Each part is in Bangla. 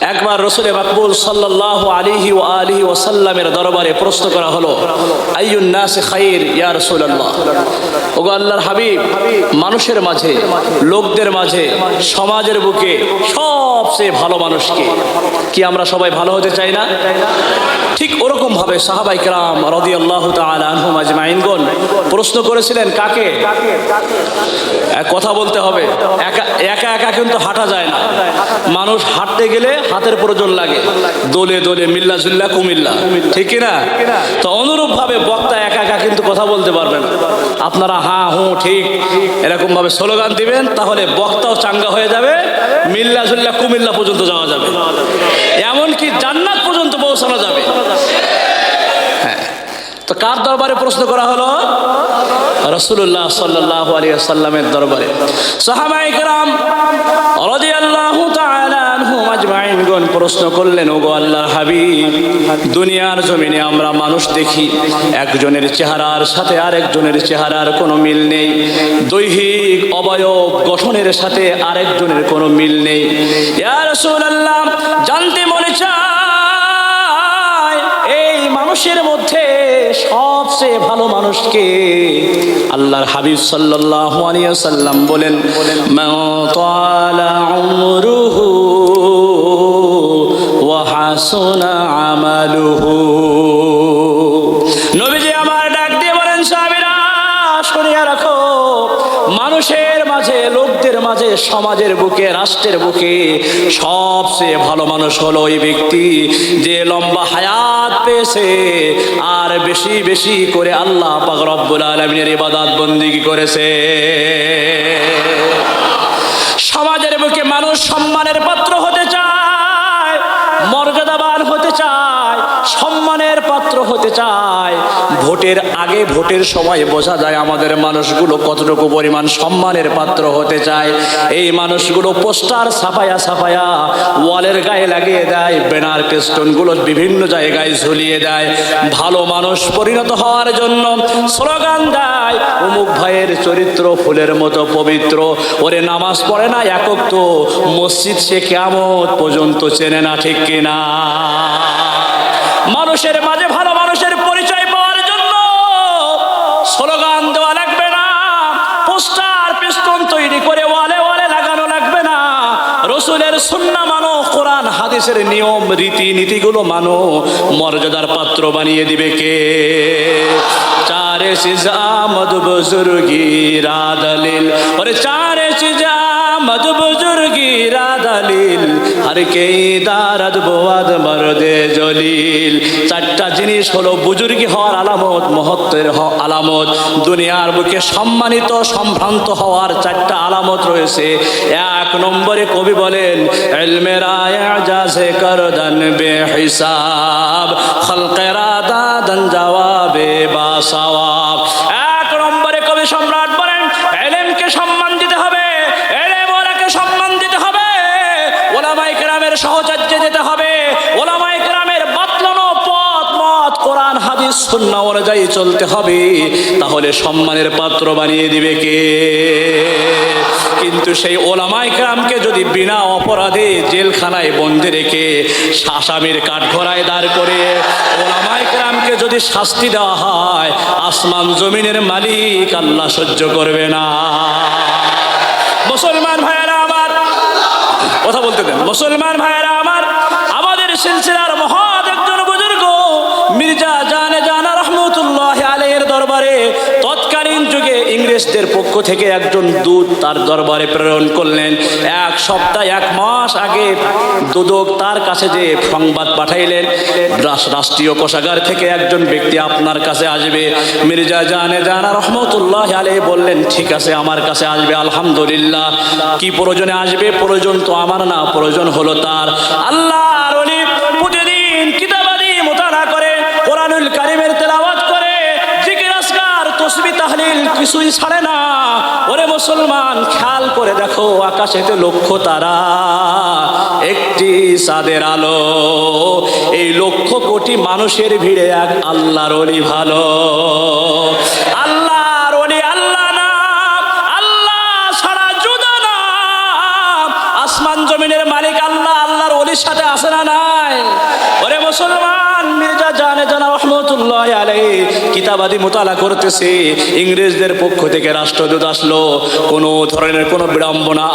একবার রসুলে মাকবুল সাল্লাহ আলিহি ও আলিহি ওসাল্লামের দরবারে প্রশ্ন করা হলো ইয়া আল্লাহর হাবিব, মানুষের মাঝে, লোকদের মাঝে, সমাজের বুকে সবচেয়ে ভালো মানুষকে কি আমরা সবাই ভালো হতে চাই না? ঠিক ওরকম ভাবে সাহাবাই কেরাম রদি আল্লাহ আনহুম আজমাইনগণ প্রশ্ন করেছিলেন, কাকে? কথা বলতে হবে, একা একা একা কিন্তু হাঁটা যায় না। মানুষ হাঁটতে গেলে হাতের প্রয়োজন লাগে। দোলে দোলে, মিল্লা, জুল্লা, কুমিল্লা। ঠিক না? তো অনুরূপ ভাবে বক্তা একা একা কিন্তু কথা বলতে পারবে না। আপনারা হা, হু, ঠিক এরকম ভাবে স্লোগান দিবেন, তাহলে বক্তাও চাঙ্গা হয়ে যাবে, মিল্লা, জুল্লা, কুমিল্লা পর্যন্ত যাওয়া যাবে। এমনকি জান্নাত পর্যন্ত পৌঁছানো যাবে। তো কার দরবারে প্রশ্ন করা হলো? রসুল্লাহ সাল্লাহ আলী দরবারে। তাআলা আনহুম আজমাইনগণ প্রশ্ন করলেন, ওগো আল্লাহর হাবিব, দুনিয়ার জমিনে আমরা মানুষ দেখি, একজনের চেহারার সাথে আরেকজনের চেহারার কোনো মিল নেই। দৈহিক অবয়ব গঠনের সাথে আরেকজনের কোনো মিল নেই। জানতে মনে চায়, এই মানুষের মধ্যে সবচেয়ে ভালো মানুষকে আল্লাহর হাবিব সাল্লাল্লাহু আলাইহি সাল্লাম বলেন মান তালা উমরুহু ওয়া সমাজের বুকে, রাষ্ট্রের বুকে সবচেয়ে ভালো মানুষ হলো ওই ব্যক্তি যে লম্বা হায়াত পেয়েছে আর বেশি বেশি করে আল্লাহ পাক রব্বুল আলমিনের ইবাদত বন্দিগি করেছে। সমাজের বুকে মানুষ সম্মানের পাত্র হতে চায়, মর্যাদাবান হতে চায়, সম্মানের পাত্র হতে চায় ভোটের আগে ভোটের সময় বোঝা যায় আমাদের মানুষগুলো কতটুকু পরিমাণ সম্মানের পাত্র হতে চায়। এই মানুষগুলো পোস্টার ছাপায়া ছাপায়া ওয়ালের গায়ে লাগিয়ে দেয়, ব্যানার পেস্টনগুলো বিভিন্ন জায়গায় ঝুলিয়ে দেয়। ভালো মানুষ পরিণত হওয়ার জন্য স্লোগান দেয়, অমুক ভাইয়ের চরিত্র ফুলের মতো পবিত্র, ওরে নামাজ পড়ে না একক তো, মসজিদ সে কেমন পর্যন্ত চেনে না ঠিক কিনা? মানুষের মাঝে ভালো মানুষের পরিচয় সুন্না মানো, কোরআন, হাদিসের নিয়ম, রীতি, নীতিগুলো মানো। মর্যাদার পাত্র বানিয়ে দিবে কে? চারে সিজা মধুব বুজুর্গি, রাদলিল। চারে সিজা মধু বুজুর্গি রাদলিল আর কে দারাদ বোয়াদ মরদে জলিল? চারটা জিনিস হলো বুজুর্গি হওয়ার আলামত, মহত্বের আলামত, দুনিয়ার বুকে সম্মানিত, সম্ভ্রান্ত হওয়ার চারটা আলামত রয়েছে। এক নম্বরে কবি বলেন এলমেরা এজাজে করদান বে হিসাব খলকেরা দাদন জবাবে বা সওয়াব এক নম্বরে কবি সম্রাট বলেন এলেমকে সম্মান দিতে হবে এলেম ওলাকে সম্মান দিতে হবে ওলামাই কেরামের সহচর্যে দিতে হবে ওলামাই কেরামের বাতলানো পথ মত কোরআন, হাদিস, সুন্না অনুযায়ী চলতে হবে, তাহলে সম্মানের পাত্র বানিয়ে দিবে কে? কিন্তু সেই ওলামাই কেরামকে যদি বিনা অপরাধে জেলখানায় বন্দি রেখে আসামির কাঠঘরায় দাঁড় করে ওলামাই কেরামকে যদি শাস্তি দেওয়া হয়, আসমান জমিনের মালিক আল্লাহ সহ্য করবে না। মুসলমান ভাইয়েরা আমার, কথা বলতে দেন, মুসলমান ভাইয়েরা আমার, আমাদের সিলসিলার মহৎ দরবারে, তৎকালীন যুগে ইংরেজদের পক্ষ থেকে একজন দূত তার দরবারে প্রেরণ করলেন। এক সপ্তাহ, এক মাস আগে দুদক তার কাছে যে সংবাদ পাঠাইলেন রাষ্ট্রীয় কোষাগার থেকে একজন ব্যক্তি আপনার কাছে আসবে। মির্জা জানে জানা রহমতুল্লাহ আলে বললেন, ঠিক আছে, আমার কাছে আসবে, আলহামদুলিল্লাহ। কি প্রয়োজনে আসবে? প্রয়োজন তো আমার না, প্রয়োজন হলো তার। আল্লাহ তাহলিল কিছুই ছাড়ে না। ওরে মুসলমান, খেয়াল করে দেখো আকাশেতে লক্ষ্য তারা। একটি সাদের আলো, এই লক্ষ কোটি মানুষের ভিড়ে এক আল্লাহর অলি ভালো। আল্লাহর অলি আল্লাহ নাম আল্লাহ ছাড়া জুদা নাম আসমান জমিনের মালিক আল্লাহ, আল্লাহর অলির সাথে আছে না নাই? মুসলমান, মির্জা জানে জানা রহমতুল্লাহ আলাই কিতাবাদি মোতালা করতেছে। ইংরেজদের পক্ষ থেকে রাষ্ট্রদূত আসলো। কোনো ধরনের কোনো বিড়ম্বনা,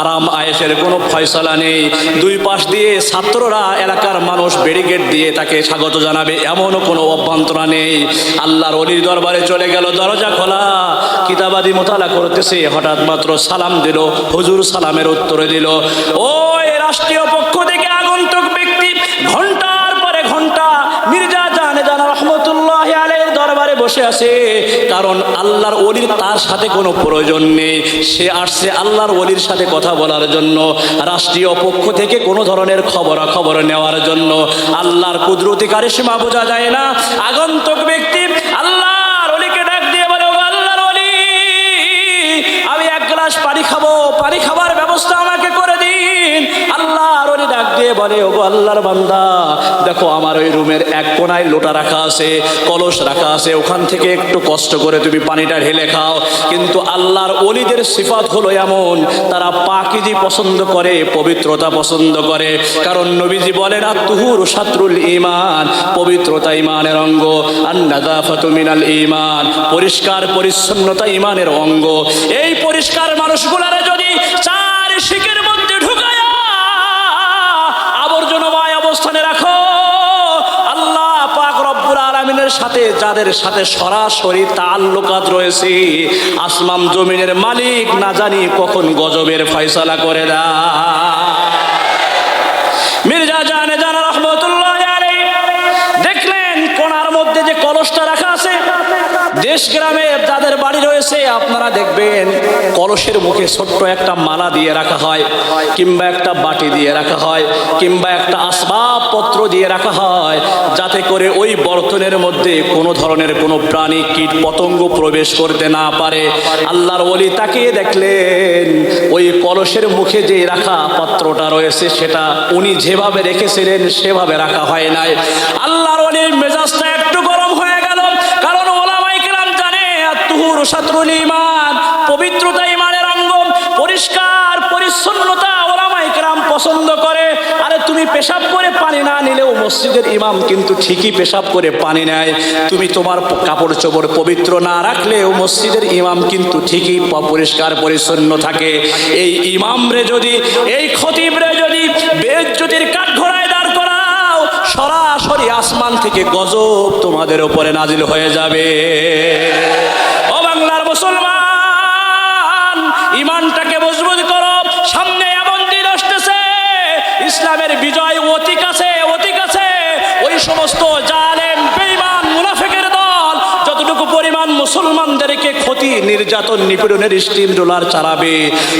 আরাম, আয়েসের কোনো ফয়সলা নেই। দুই পাশ দিয়ে ছাত্ররা, এলাকার মানুষ ব্যারিকেড দিয়ে তাকে স্বাগত জানাবে, এমনও কোনো অভ্যন্তরা নেই। আল্লাহর অলির দরবারে চলে গেল, দরজা খোলা। কিতাবাদি মোতালা করতেছে, হঠাৎ মাত্র সালাম দিল, হুজুর সালামের উত্তরে দিল, ওই রাষ্ট্রীয় পক্ষ থেকে বসে আছে, কারণ আল্লাহর অলির তার সাথে কোনো প্রয়োজন নেই। সে আসছে আল্লাহর অলির সাথে কথা বলার জন্য, রাষ্ট্রীয় পক্ষ থেকে কোনো ধরনের খবরাখবর নেওয়ার জন্য। আল্লাহর কুদরতি সীমা বোঝা যায় না। আগন্তক ব্যক্তি বলে, ওগো আল্লাহর বান্দা, দেখো আমার ওই রুমের এক কোনায় লোটা রাখা আছে, কলস রাখা আছে, ওখান থেকে একটু কষ্ট করে তুমি পানিটা ঢেলে খাও। কিন্তু আল্লাহর অলিদের সিফাত হলো এমন, তারা পাকিজি পছন্দ করে, পবিত্রতা পছন্দ করে। কারণ নবীজি বলেন আত্মহুর সাতরুল ইমান পবিত্রতা ইমানের অঙ্গ আর মিনাল ইমান পরিষ্কার পরিচ্ছন্নতা ইমানের অঙ্গ। এই পরিষ্কার মানুষগুলারে সাথে সাথে সরাসরি তাল্লুকাত রয়েছে। আসমান জমিনের মালিক না জানি কখন গজবের ফয়সালা করে দা মির্জা জানে জানা রহমতুল্লাহ দেখলেন কোনার মধ্যে যে কলসটা রাখা আছে দেশ গ্রামে যাদের আপনারা দেখবেন কলসের মুখে ছোট্ট একটা মালা দিয়ে রাখা হয়, কিংবা একটা বাটি দিয়ে রাখা হয়, কিংবা একটা আসবাবপত্র দিয়ে রাখা হয়, যাতে করে ওই বর্তনের মধ্যে কোনো ধরনের কোনো প্রাণী কীট পতঙ্গ প্রবেশ করতে না পারে। আল্লাহর ওলি তাকিয়ে দেখলেন, ওই কলসের মুখে যে রাখা পাত্রটা রয়েছে, সেটা উনি যেভাবে রেখেছিলেন, সেভাবে রাখা হয় নাই। আল্লাহর ওলির মেজাজটা একটু গরম হয়ে গেল কারণ ওলামাই কেরাম জানে তুহুর সাতরুল ইমান পবিত্রতা ইমানের অঙ্গ, পরিষ্কার, পরিচ্ছন্নতা ওলামাই কেরাম পছন্দ করে। আরে তুমি পেশাব করে পানি না নিলেও মসজিদের ইমাম কিন্তু ঠিকই পেশাব করে পানি নেয়। তুমি তোমার কাপড় চোপড় পবিত্র না রাখলেও মসজিদের ইমাম কিন্তু ঠিকই পরিষ্কার, পরিচ্ছন্ন থাকে। এই ইমামরে যদি, এই খতিবরে যদি বেজ্জতির কাঠ ঘোড়ায় দাঁড় করাও, সরাসরি আসমান থেকে গজব তোমাদের উপরে নাজিল হয়ে যাবে। ইমানটাকে মজবুত করো। সামনে এমন দিন আসতেছে, ইসলামের বিজয় অতি কাছে অতি কাছে ওই সমস্ত জালেম, বেঈমান, মুনাফিকের দল যতটুকু পরিমাণ মুসলমানদেরকে ক্ষতি, নির্যাতন, নিপীড়নের স্টিম ডোলার চালাবে,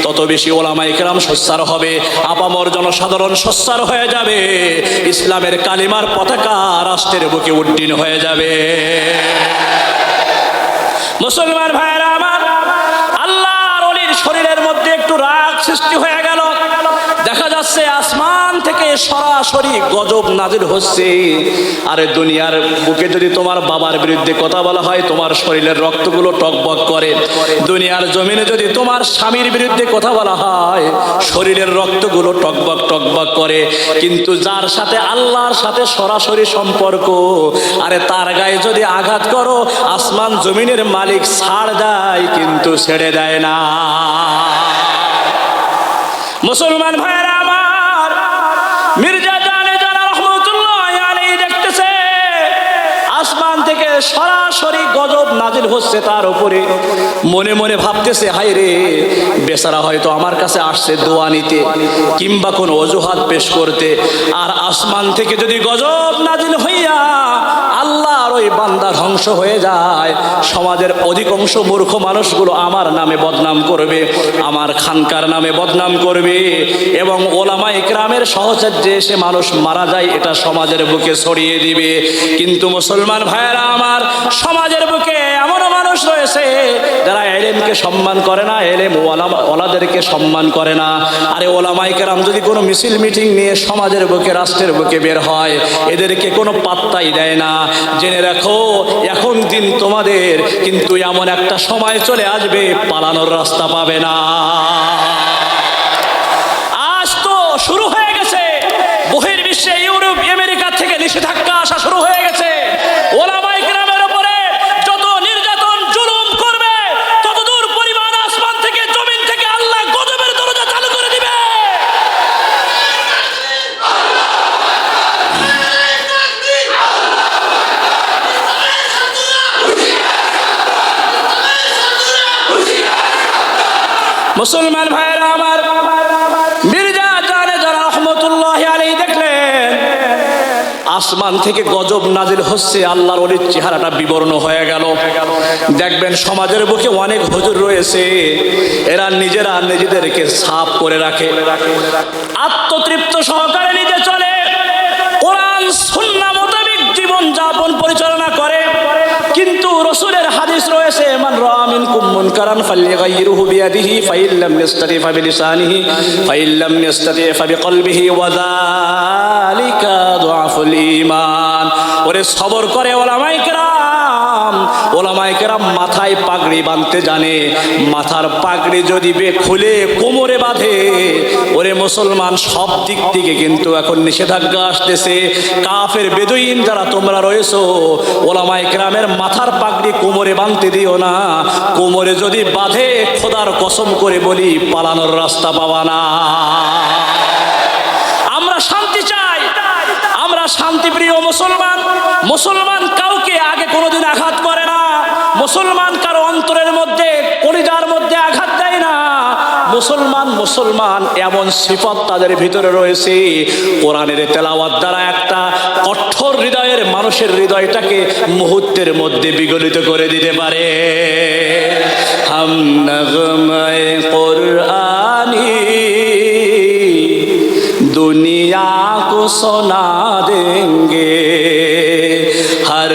তত বেশি ওলামা ইকরাম সচ্ছার হবে, আপামর জনসাধারণ সচ্ছার হয়ে যাবে, ইসলামের কালিমার পতাকা রাষ্ট্রের বুকে উড্ডীন হয়ে যাবে। মুসলমান ভাইয়েরা, আমার সৃষ্টি হয়ে গেল। দেখা যাচ্ছে আসমান থেকে সরাসরি গজব নাজির হচ্ছে। আরে দুনিয়ার বুকে যদি তোমার বাবার বিরুদ্ধে কথা বলা হয়, তোমার শরীরের রক্তগুলো টকবক করে। দুনিয়ার জমিনে যদি তোমার স্বামীর বিরুদ্ধে কথা বলা হয়, শরীরের রক্তগুলো টকবক টকবক করে। কিন্তু যার সাথে আল্লাহর সাথে সরাসরি সম্পর্ক, আরে তার গায়ে যদি আঘাত করো, আসমান জমিনের মালিক ছাড় দেয়, কিন্তু ছেড়ে দেয় না। মুসলমান ভাইয়েরা সরাসরি গজব নাজিল হচ্ছে তার উপরে। মনে মনে ভাবতেছে হাই রে, বেচারা হয়তো আমার কাছে আসছে দোয়া নিতে কিংবা কোনো অজুহাত পেশ করতে। আর আসমান থেকে যদি গজব নাজিল হইয়া আল্লাহর ওই বান্দা ধ্বংস হয়ে যায়, সমাজের অধিকাংশ মূর্খ মানুষগুলো আমার নামে বদনাম করবে, আমার খানকার নামে বদনাম করবে এবং ওলামা ইকরামের সহচর্যে এসে মানুষ মারা যায়, এটা সমাজের বুকে ছড়িয়ে দিবে। কিন্তু মুসলমান ভাইয়েরা আমার সমাজের বুকে এমনও মানুষ রয়েছে যারা এলেমকে সম্মান করে না, এলেম ওলামা ওলাদেরকে সম্মান করে না। আরে ওলামাই কেরাম, যদি কোনো মিছিল মিটিং নিয়ে সমাজের বুকে, রাষ্ট্রের বুকে বের হয়, এদেরকে কোনো পাত্তাই দেয় না। জেনে রাখো, এখন দিন তোমাদের কিন্তু এমন একটা সময় চলে আসবে, পালানোর রাস্তা পাবে না আজ তো শুরু হয়ে গেছে বহির মুসলমান ভাইরা আমার মির্জা জানে যারা রহমতুল্লাহ আলী দেখলেন আসমান থেকে গজব নাজিল হচ্ছে, আল্লাহর অলির চেহারাটা বিবর্ণ হয়ে গেল। দেখবেন সমাজের বুকে অনেক হজুর রয়েছে, এরা নিজেরা নিজেদেরকে সাফ করে রাখে। আত্মতৃপ্ত সহকারে নিজে চলে, কোরআন, সুন্না মোতাবেক জীবন যাপন পরিচালনা করে। কিন্তু রসুলের হাদিস রয়েছে মান রামিন কুম্মুন কারান ফালিগাইরুহু বিয়াদিহি ফাইল্লাম ইয়াস্তাতি ফাবিলিসানিহি ফাইল্লাম ইয়াস্তাতি ফাবিকলবিহি ওয়া যালিকা দুআফুল ঈমান ওরে সবর করে ওলামায়ে কেরাম! ওলামায়ে কেরাম মাথায় পাগড়ি বাঁধতে জানে। মাথার পাগড়ি যদি বে খুলে কোমরে বাঁধে, ওরে মুসলমান সব দিক থেকে কিন্তু এখন নিষেধাজ্ঞা আসতেছে। কাফের, বেদুইন যারা তোমরা রয়েছো, ওলামায়ে কেরামের মাথার পাগড়ি কোমরে বাঁধতে দিও না। কোমরে যদি বাঁধে, খোদার কসম করে বলি, পালানোর রাস্তা পাবা না। আমরা শান্তি চাই। আমরা শান্তিপ্রিয় মুসলমান। মুসলমান কাউকে আগে কোনোদিন আঘাত করে না। মুসলমান কারও অন্তরের মধ্যে, কলিজার মধ্যে আঘাত দেয় না। মুসলমান মুসলমান, এমন সিফত তাদের ভিতরে রয়েছে। কোরআনের তেলাওয়াত দ্বারা একটা কঠোর হৃদয়ের মানুষের হৃদয়টাকে মুহূর্তের মধ্যে বিগলিত করে দিতে পারে। কোরআনি, দুনিয়া কো সোনা দেঙ্গে। হর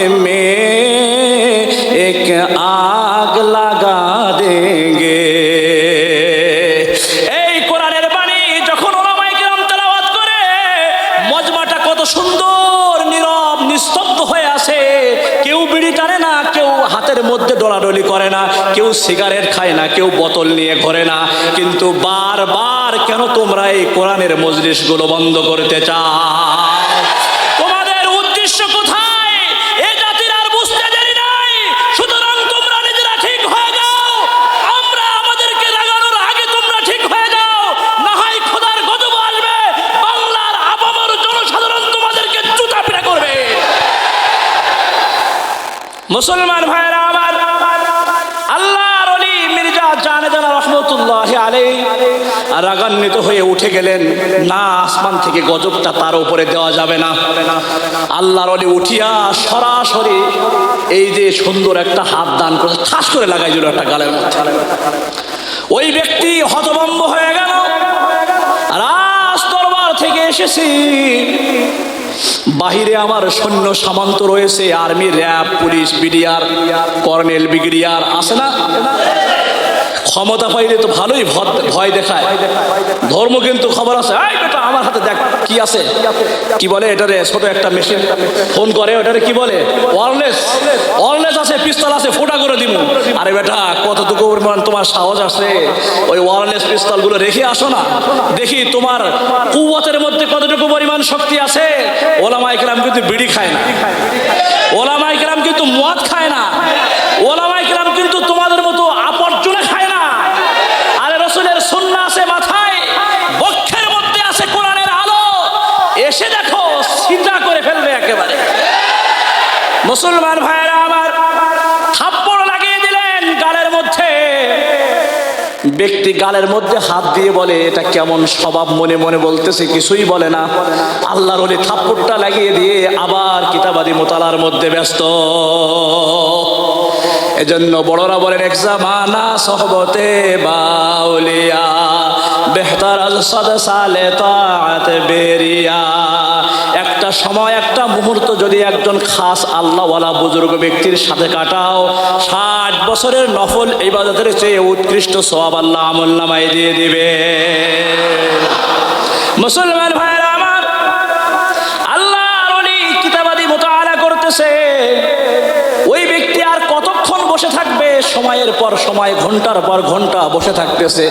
में एक आग लगा देंगे এই কোরআনের বাণী যখন ওলামায়ে কেরাম তেলাওয়াত করে মজমাটা কত সুন্দর নীরব নিস্তব্ধ হয়ে আছে কেউ বিড়ি টানে না কেউ হাতের মধ্যে ডলাডলি করে না কেউ সিগারেট খায় না কেউ বোতল নিয়ে ঘরে না কিন্তু বারবার কেন তোমরা এই কোরআনের মজলিসগুলো বন্ধ করতে চাও মুসলমান ভাইরা আমার, আল্লাহর অলি মির্জা জানে জানা রহমতুল্লাহ আলাই রাগান্বিত হয়ে উঠে গেলেন, না, আসমান থেকে গজবটা তার উপরে দেওয়া যাবে না। আল্লাহর অলি উঠিয়া সরাসরি এই যে সুন্দর একটা হাত দান করে ঠাস করে লাগাই দিল একটা গালের মধ্যে। ওই ব্যক্তি হতভম্ব হয়ে গেল, রাজ দরবার থেকে এসেছি। বাহিরে আমার সৈন্য সামন্ত রয়েছে, army, RAB, police, BDR, colonel, brigadier, আছে না? ক্ষমতা পাইলে তো ভালোই ভয় দেখায়। ধর্ম কিন্তু খবর আছে আমার হাতে দেখ। কি আছে? কি বলে এটারে? ছোট একটা মেশিন ফোন করে, ওটারে কি বলে? ওয়ারলেস ওয়ারলেস আছে পিস্তল আছে, ফোটা করে দিব আরে বেটা, কতটুকু পরিমাণ তোমার সাহস আছে? ওই ওয়ারলেস পিস্তলগুলো রেখে আসো না। দেখি তোমার কুয়াতের মধ্যে কতটুকু পরিমাণ শক্তি আছে? ওলামা ইকরাম কিন্তু বিড়ি খায় না। ওলামা ইকরাম কিন্তু মদ খায় না ওলামা ইকরাম কিন্তু তোমাদের মতো আবর্জনা খায় না আরে রসুলের সুন্না আছে মাথায় বক্ষের মধ্যে আছে কোরআনের আলো এসে দেখো চিন্তা করে ফেলবে একেবারে মুসলমান ভাইয়েরা আমার থাপ্পড় লাগিয়ে দিলেন গালের মধ্যে। ব্যক্তি গালের মধ্যে হাত দিয়ে বলে, এটা কেমন স্বভাব মনে মনে বলতেছে, কিছুই বলে না। আল্লাহর ওলি থাপ্পড়টা লাগিয়ে দিয়ে আবার কিতাবাদি মোতালার মধ্যে ব্যস্ত। এজন্য বড়রা বলেন, এক জামানা সহবতে বাউলিয়া বেহতার সালে তাতে বেরিয়া। একটা সময়, একটা মুহূর্ত যদি একজন খাস আল্লাহওয়ালা বুজুর্গ ব্যক্তির সাথে কাটাও, ষাট বছরের নফল এই ইবাদতের চেয়ে উৎকৃষ্ট সব আল্লাহ আমল নামায় দিয়ে দিবে। মুসলমান ভাইরা সময়ের পর সময়, ঘণ্টার পর ঘণ্টা বসে থাকতেছে।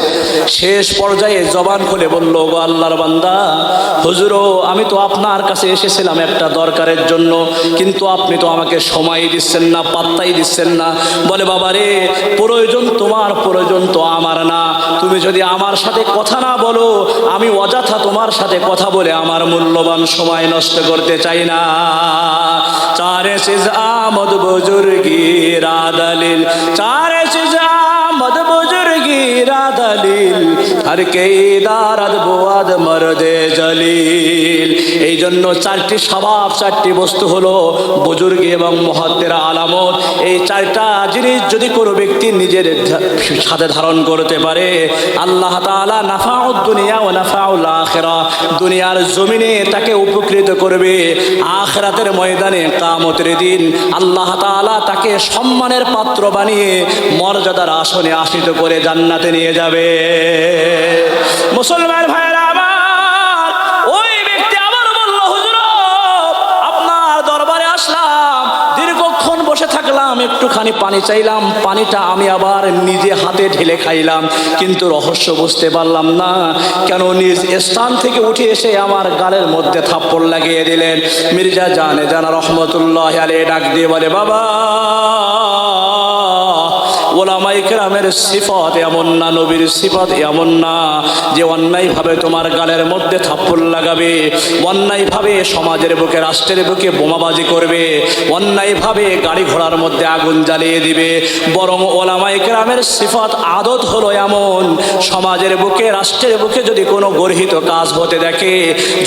শেষ পর্যায়ে জবান খুলে বলল, গো আল্লাহর বান্দা, হুজুরো, আমি তো আপনার কাছে এসেছিলাম একটা দরকারের জন্য, কিন্তু আপনি তো আমাকে সময় দিচ্ছেন না, পাত্তাই দিচ্ছেন না। বলে বাবা রে প্রয়োজন তোমার, প্রয়োজন তো আমার না। তুমি যদি আমার সাথে কথা না বলো, আমি অযথা তোমার সাথে কথা বলে আমার মূল্যবান সময় নষ্ট করতে চাই না। চারে সিজ আমদ বুজুর্গি রাদালিল চারে আমার সুজা মদ বুজুর্গি রাধালিল হর কে দারাদ বোয়াদ মরদে জলিল? এই জন্য চারটি স্বভাব, চারটি বস্তু হলো বুজুর্গ এবং মহাত্মের আলামত। এই চারটা জিনিস যদি কোনো ব্যক্তি নিজের সাথে ধারণ করতে পারে, আল্লাহ তাআলা নাফাউদ দুনিয়া ও নাফাউল আখেরা, দুনিয়ার জমিনে তাকে উপকৃত করবে। আখরাতের ময়দানে কামতের দিন আল্লাহ তাআলা তাকে সম্মানের পাত্র বানিয়ে মর্যাদার আসনে আসিত করে জান্নাতে নিয়ে যাবে। মুসলমান ভাইরা আমার, ওই ব্যক্তি আবার বলল, হুজুর, আপনার দরবারে আসলাম, দীর্ঘক্ষণ বসে থাকলাম, একটুখানি পানি চাইলাম, পানিটা আমি আবার নিজে হাতে ঢেলে খাইলাম, কিন্তু রহস্য বুঝতে পারলাম না, কেন নিজ স্থান থেকে উঠে এসে আমার গালের মধ্যে থাপ্পড় লাগিয়ে দিলেন। মির্জা জানে জানা রহমতুল্লাহ আলে ডাক দিয়ে বলে, বাবা ওলামাই কেরামের সিফত এমন না, নবীর সিফত এমন না যে অন্যায়ভাবে তোমার গালের মধ্যে থাপ্পড় লাগাবে, অন্যায়ভাবে সমাজের বুকে, রাষ্ট্রের বুকে বোমাবাজি করবে, অন্যায়ভাবে গাড়ি ঘোড়ার মধ্যে আগুন জ্বালিয়ে দিবে। বরং ওলামাই কেরামের সিফত আদত হলো এমন, সমাজের বুকে, রাষ্ট্রের বুকে যদি কোনো গর্হিত কাজ হতে দেখে,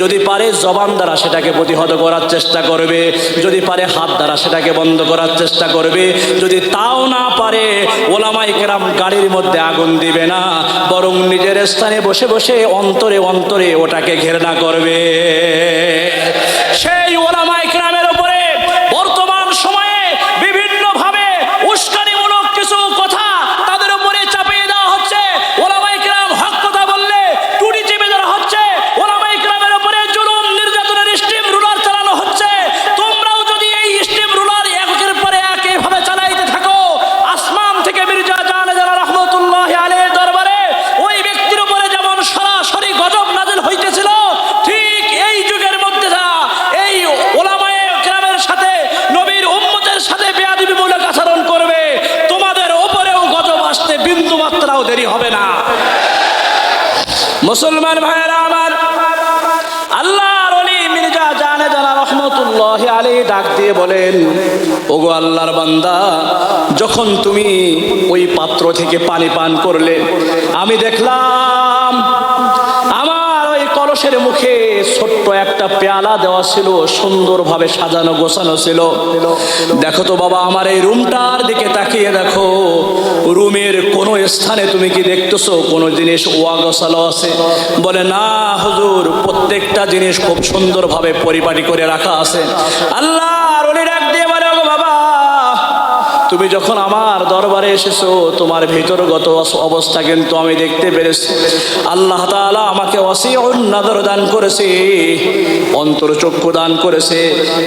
যদি পারে জবান দ্বারা সেটাকে প্রতিহত করার চেষ্টা করবে, যদি পারে হাত দ্বারা সেটাকে বন্ধ করার চেষ্টা করবে, যদি তাও না পারে ওলামাই কেরাম গাড়ির মধ্যে আগুন দিবে না, বরং নিজের স্থানে বসে বসে অন্তরে অন্তরে ওটাকে ঘেরনা করবে। সেই ওলামাই কেরামের উপরে বর্তমান সময়ে বিভিন্নভাবে উস্কানিমূলক কিছু কথা তাদের উপরে চাপিয়ে দেওয়া হচ্ছে ওলামাই কেরাম হক কথা বললে টুটি চেপে ধরা হচ্ছে ওলামাই কেরামের উপরে জুলুম নির্যাতনের স্টিম রুলার চালানো হচ্ছে তোমরাও যদি এই স্টিম রুলার একের পরে এক এভাবে চালাইতে থাকো আসমান থেকে মির্জা জানে যারা রহমতুল্লাহ আলের দরবারে ওই ব্যক্তির উপরে যেমন সরাসরি গজব নাজিল হইতেছিল ঠিক এই যুগের মধ্যে যা এই ওলামায়ে কেরামের সাথে নবীর উম্মতের সাথে বেয়াদবিমূলক আচরণ করবে তোমাদের ওপরেও গজব আসতে বিন্দু মাত্রাও দেরি হবে না মুসলমান ভাইয়েরা আমার আল্লাহর অলি মির্জা জানে জানা রহমতুল্লাহ আলী ডাক দিয়ে বলেন, ওগো আল্লাহর বান্দা, যখন তুমি ওই পাত্র থেকে পানি পান করলে, আমি দেখলাম আমার ওই কলসের মুখে ছোট্ট একটা পেয়ালা দেওয়া ছিল, সুন্দরভাবে সাজানো, গোছানো ছিল। দেখো তো বাবা, আমার এই রুমটার দিকে তাকিয়ে দেখো, রুমের কোন স্থানে তুমি কি দেখতেছো? কোনো জিনিস ওয়া গোছালো আছে? বলে, না, হুজুর, প্রত্যেকটা জিনিস খুব সুন্দরভাবে পরিপাটি করে রাখা আছে। আল্লাহ তুমি যখন আমার দরবারে এসেছ, তোমার ভিতরগত অবস্থা কিন্তু আমি দেখতে পেরেছি। আল্লাহ তাআলা আমাকে অসীম নাদর দান করেছে, অন্তর চক্ষু দান করেছে,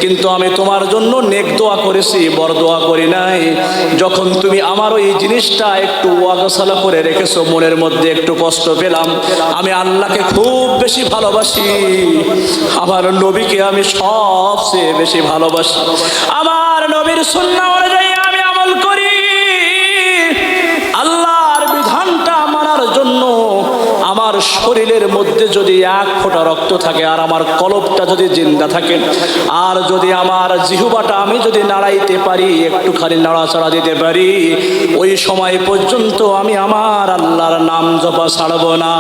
কিন্তু আমি তোমার জন্য নেক দোয়া করেছি বর দোয়া করি নাই। যখন তুমি আমার ওই জিনিসটা একটু ওয়াগসালা করে রেখেছো, মনের মধ্যে একটু কষ্ট পেলাম, আমি আল্লাহকে খুব বেশি ভালোবাসি। আমার নবীকে আমি সবচেয়ে বেশি ভালোবাসি। আমার নবীর সুন্নাহ অনুযায়ী আমি আমল করি। আল্লাহর বিধানটা মানার জন্য আমার শরীরের মধ্যে যদি এক ফোঁটা রক্ত থাকে আর আমার কলপটা যদি জিন্দা থাকে, আর যদি আমার জিহুবাটা আমি যদি নাড়াইতে পারি একটু খালি নাড়াচাড়া দিতে পারি, ওই সময় পর্যন্ত আমি আমার আল্লাহর নাম জপা ছাড়ব না।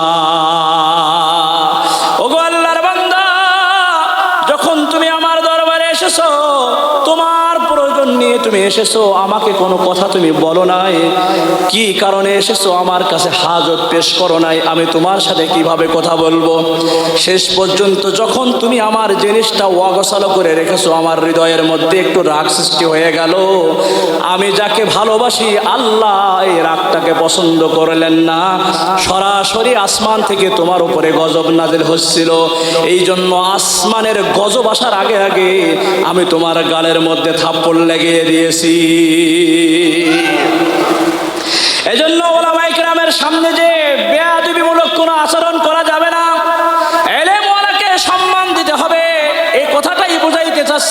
ওগো আল্লাহর বান্দা, যখন তুমি আমার দরবারে এসেছ প্রয়োজন নিয়ে তুমি এসেছ, আমাকে কোনো কথা তুমি বলো নাই। কি কারণে এসেছ, আমার কাছে হাজত পেশ করো নাই, আমি তোমার সাথে কীভাবে কথা বলব? শেষ পর্যন্ত যখন তুমি আমার জিনিসটা ওয়াগসালো করে রেখেছো, আমার হৃদয়ের মধ্যে একটু রাগ সৃষ্টি হয়ে গেল। আমি যাকে ভালোবাসি, আল্লাহ এই রাগটাকে পছন্দ করলেন না। সরাসরি আসমান থেকে তোমার উপরে গজব নাজিল হচ্ছিল। এই জন্য আসমানের গজব আসার আগে আগে আমি তোমার গালের মধ্যে থাপ্পড় লাগিয়ে দিয়েছি। এজন্য ওলামাই কেরামের সামনে যে বেয়াদবিমূলক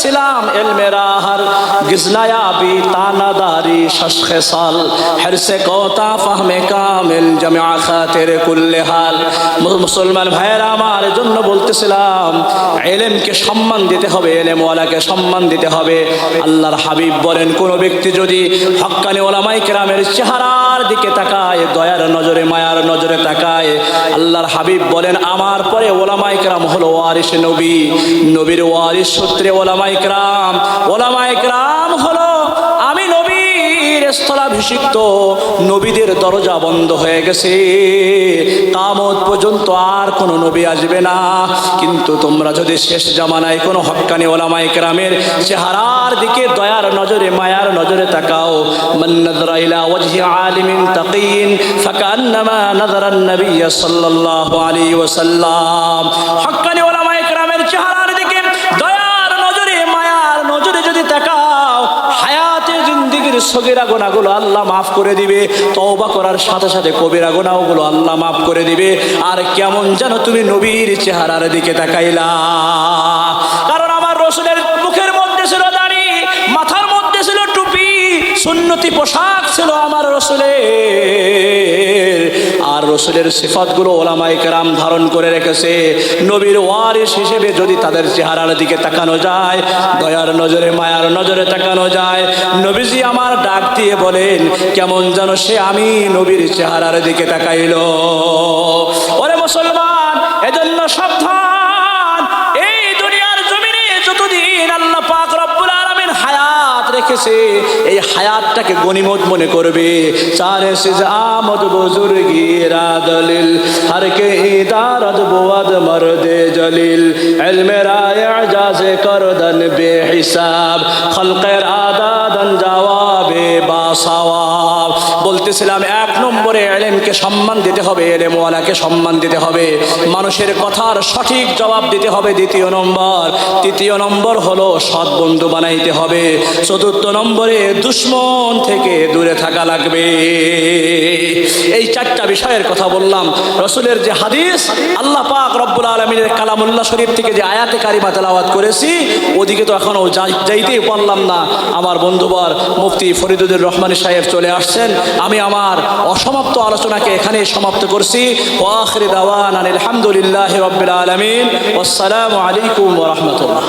ছিলাম এলমেরাহার গিজলায়া বি তানাদারি শশখে সাল। হেরসে কতা ফাহমে কামিল জামিয়া খাতের কুল্লে হাল। মুসলমান ভাইরা আমার জন্য বলতেছিলাম, এলেমকে সম্মান দিতে হবে, এলেমওয়ালাকে সম্মান দিতে হবে। আল্লাহর হাবিব বলেন, কোন ব্যক্তি যদি হক্কানি ওলামাই কেরামের চেহারার দিকে তাকায়, দয়ার নজরে, মায়ার নজরে তাকায়, আল্লাহর হাবিব বলেন, আমার পরে ওলামাই কেরাম হলো ওয়ারিস নবী। নবীর ওয়ারিস সূত্রে ওলামাই আমি নবীর স্থলাভিষিক্ত, নবীদের দরজা বন্ধ হয়ে গেছে। কামত পর্যন্ত আর কোনো নবী আসবে না। কিন্তু তোমরা যদি শেষ জামানায় কোনো হক্কানি ওলামাই কেরামের চেহারার দিকে দয়ার নজরে, মায়ার নজরে তাকাও। মান নাযরা ইলা জিন্দিগির সগেরা গোনাগুলো আল্লাহ মাফ করে দিবে, তওবা করার সাথে সাথে কবিরা গোনাগুলো আল্লাহ মাফ করে দিবে। আর কেমন যেন তুমি নবীর চেহারার দিকে তাকাইলা। কারণ আমার রসুলের মুখের মধ্যে ছিল দাড়ি, মাথার মধ্যে ছিল টুপি, সুন্নতি পোশাক ছিল আমার রসুলের। রসুলের সিফাতগুলো ওলামাই কেরাম ধারণ করে রেখেছে। নবীর ওয়ারিস হিসেবে যদি তাদের চেহারার দিকে তাকানো যায়, দয়ার নজরে, মায়ার নজরে তাকানো যায়, নবীজি আমার ডাক দিয়ে বলেন, কেমন যেন সে আমি নবীর চেহারার দিকে তাকাইল। ওরে মুসলমান, এজন্য সাবধান। রেখেছে এই হায়াতটাকে গণিমত মনে করবে। চার সিজ আমদ বুজুর্গি রাদলিল হর কে ইদারত বুয়াদ মরদে জলিল। এলমেরা এজাজে করদন বেহিসাব, খলকের আদাদন জওয়াবে বাসাওয়াব। বলতেছিলাম, এক নম্বরে এলেমকে সম্মান দিতে হবে, এলেমওয়ালাকে সম্মান দিতে হবে। মানুষের কথার সঠিক জবাব দিতে হবে দ্বিতীয় নম্বর। তৃতীয় নম্বর হলো সৎ বন্ধু বানাইতে হবে। চতুর্থ নম্বরে দুশ্মন থেকে দূরে থাকা লাগবে। এই চারটা বিষয়ের কথা বললাম। রসুলের যে হাদিস, আল্লাহ পাক রব্বুল আলমিনের কালামুল্লাহ শরীফ থেকে যে আয়াতে কারিমা তেলাওয়াত করেছি, ওদিকে তো এখনও যাই- যাইতেই পারলাম না। আমার বন্ধুবার মুফতি ফরিদুদ্দিন রহমানী সাহেব চলে আসছেন। আমি আমার অসমাপ্ত আলোচনাকে এখানে সমাপ্ত করছি। ওয়াখির দাওয়ান আলহামদুলিল্লাহ রবিল আলমিন। আসসালামু আলাইকুম ওরহমতুল্লাহ